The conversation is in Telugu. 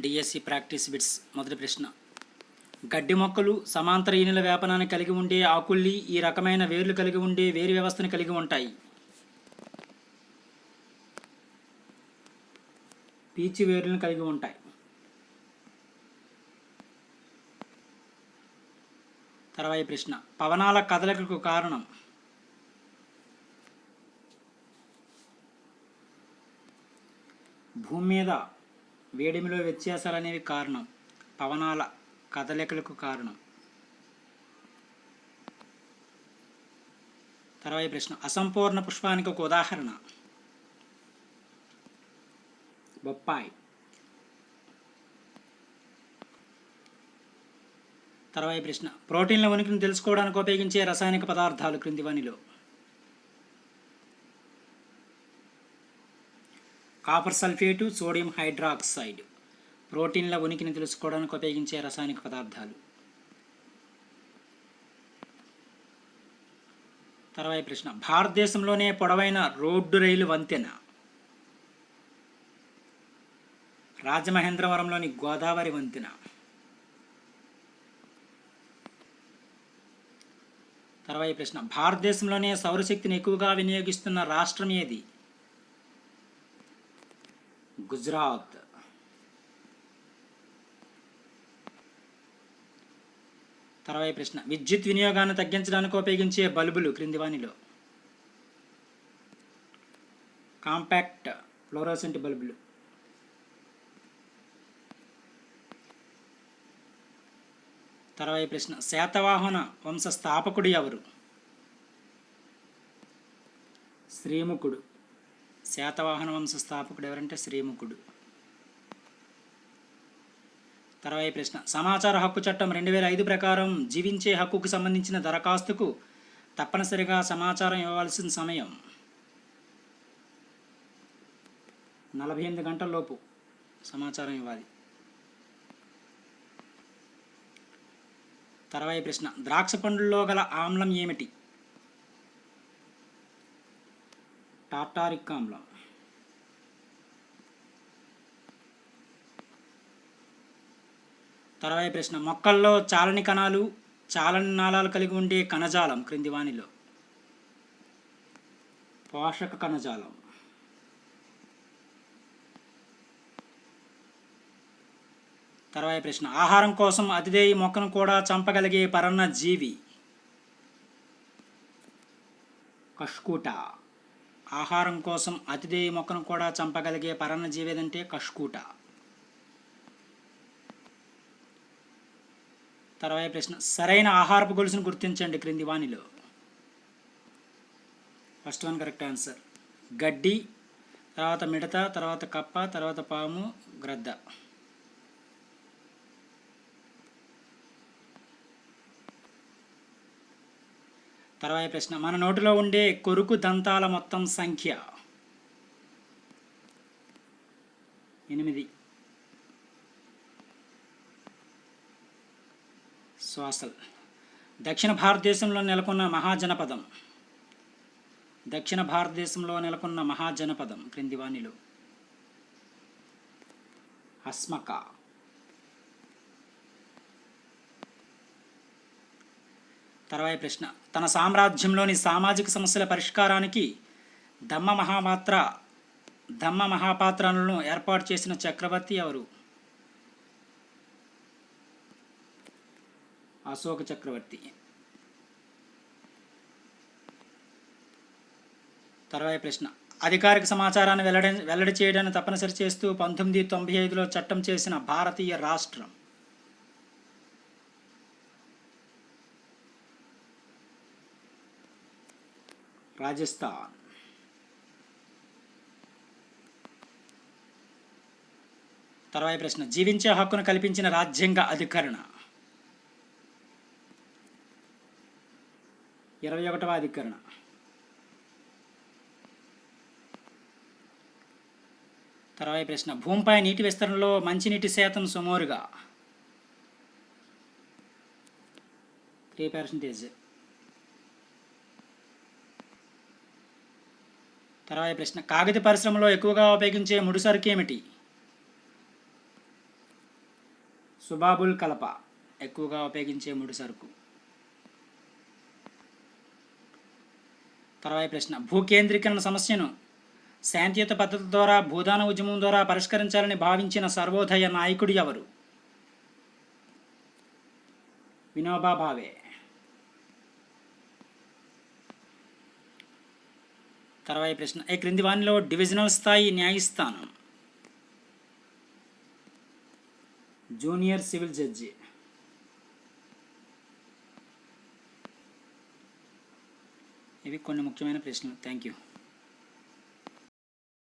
డిఎస్సి ప్రాక్టీస్ బిట్స్ మొదటి ప్రశ్న. గడ్డి మొక్కలు సమాంతర ఈనెల వ్యాపనాన్ని కలిగి ఉండే ఆకుల్ని ఈ రకమైన వేర్లు కలిగి ఉండే వేరు వ్యవస్థను కలిగి ఉంటాయి. పీచు వేర్లను కలిగి ఉంటాయి. తర్వాత ప్రశ్న. పవనాల కదలికకు కారణం? భూమి మీద వేడిమిలో వ్యత్యాసాలు అనేవి కారణం. పవనాల కదలికలకు కారణం. తర్వాత ప్రశ్న. అసంపూర్ణ పుష్పానికి ఒక ఉదాహరణ. బొప్పాయి. తర్వాత ప్రశ్న. ప్రోటీన్ల ఉనికిని తెలుసుకోవడానికి ఉపయోగించే రసాయనిక పదార్థాలు క్రింది వనిలో. Copper sulphate sodium hydroxide. ప్రోటీన్ల ఉనికిని తెలుసుకోవడానికి ఉపయోగించే రసాయనిక పదార్థాలు. తర్వాత ప్రశ్న. భారతదేశంలోనే పొడవైన రోడ్డు రైలు వంతెన. రాజమహేంద్రవరంలోని గోదావరి వంతెన. తర్వాత ప్రశ్న. భారతదేశంలోనే సౌరశక్తిని ఎక్కువగా వినియోగిస్తున్న రాష్ట్రం ఏది? గుజరాత్. తర్వాయి ప్రశ్న. విద్యుత్ వినియోగాన్ని తగ్గించడానికి ఉపయోగించే బల్బులు క్రింది వానిలో కాంపాక్ట్ ఫ్లోరోసెంట్ బల్బులు. తర్వాయి ప్రశ్న. శాతవాహన వంశ స్థాపకుడు ఎవరు? శ్రీముఖుడు. శాతవాహన వంశ స్థాపకుడు ఎవరంటే శ్రీముఖుడు. తర్వాయి ప్రశ్న. సమాచార హక్కు చట్టం రెండు వేల ఐదు ప్రకారం జీవించే హక్కుకు సంబంధించిన దరఖాస్తుకు తప్పనిసరిగా సమాచారం ఇవ్వవలసిన సమయం. నలభై ఎనిమిది గంటల్లోపు సమాచారం ఇవ్వాలి. తర్వాయి ప్రశ్న. ద్రాక్ష పండుల్లో గల ఆమ్లం ఏమిటి? టాటారిక్ ఆమ్లం తర్వాత ప్రశ్న మొక్కల్లో చాలని కణాలు చాలని నాళాలు కలిగి ఉండే కణజాలం క్రింది వానిలో పోషక కణజాలం. తర్వాత ప్రశ్న ఆహారం కోసం అతిదేయి మొక్కను కూడా చంపగలిగే పరన్న జీవి. కష్కూట. ఆహారం కోసం అతిదేయ మొక్కను కూడా చంపగలిగే పరన్న జీవి ఏదంటే కష్కూట. తర్వాత ప్రశ్న సరైన ఆహారపు గొలుసును గుర్తించండి క్రింది వాణిలో. First one correct answer. గడ్డి తర్వాత మిడత తర్వాత కప్ప తర్వాత పాము గ్రద్ద. తర్వాత ప్రశ్న. మన నోటిలో ఉండే కొరుకు దంతాల మొత్తం సంఖ్య. ఎనిమిది. శ్వాసల్. దక్షిణ భారతదేశంలో నెలకొన్న మహాజనపదం. దక్షిణ భారతదేశంలో నెలకొన్న మహాజనపదం క్రింది వాణిలో. అస్మక. తర్వాయి ప్రశ్న. తన సామ్రాజ్యంలోని సామాజిక సమస్యల పరిష్కారానికి దమ్మ మహాపాత్ర దమ్మ మహాపాత్రలను ఏర్పాటు చేసిన చక్రవర్తి ఎవరు? అశోక చక్రవర్తి. తర్వాయి ప్రశ్న. అధికారిక సమాచారాన్ని వెల్లడి వెల్లడి చేయడాన్ని తప్పనిసరి చేస్తూ పంతొమ్మిది తొంభై ఐదులో చట్టం చేసిన భారతీయ రాష్ట్రం. రాజస్థాన్. తర్వాత ప్రశ్న. జీవించే హక్కును కల్పించిన రాజ్యాంగ అధికరణ. ఇరవై ఒకటవ అధికరణ. తర్వాత ప్రశ్న. భూమిపై నీటి విస్తరణలో మంచినీటి శాతం సుమారుగా. త్రీ పర్సెంటేజ్ తర్వాత ప్రశ్న కాగిత పరిశ్రమలో ఎక్కువగా ఉపయోగించే ముడిసరుకు ఏమిటి? సుబాబుల్ కలప ఎక్కువగా ఉపయోగించే ముడి సరుకు. తర్వాత ప్రశ్న భూకేంద్రీకరణ సమస్యను శాంతియుత పద్ధతి ద్వారా భూదాన ఉద్యమం ద్వారా పరిష్కరించాలని భావించిన సర్వోదయ నాయకుడు ఎవరు? వినోబా భావే. తర్వాత ప్రశ్న. ఈ క్రింది వానిలో డివిజనల్ స్థాయి న్యాయస్థానం? Junior civil judge. ఇవి కొన్ని ముఖ్యమైన ప్రశ్నలు. Thank you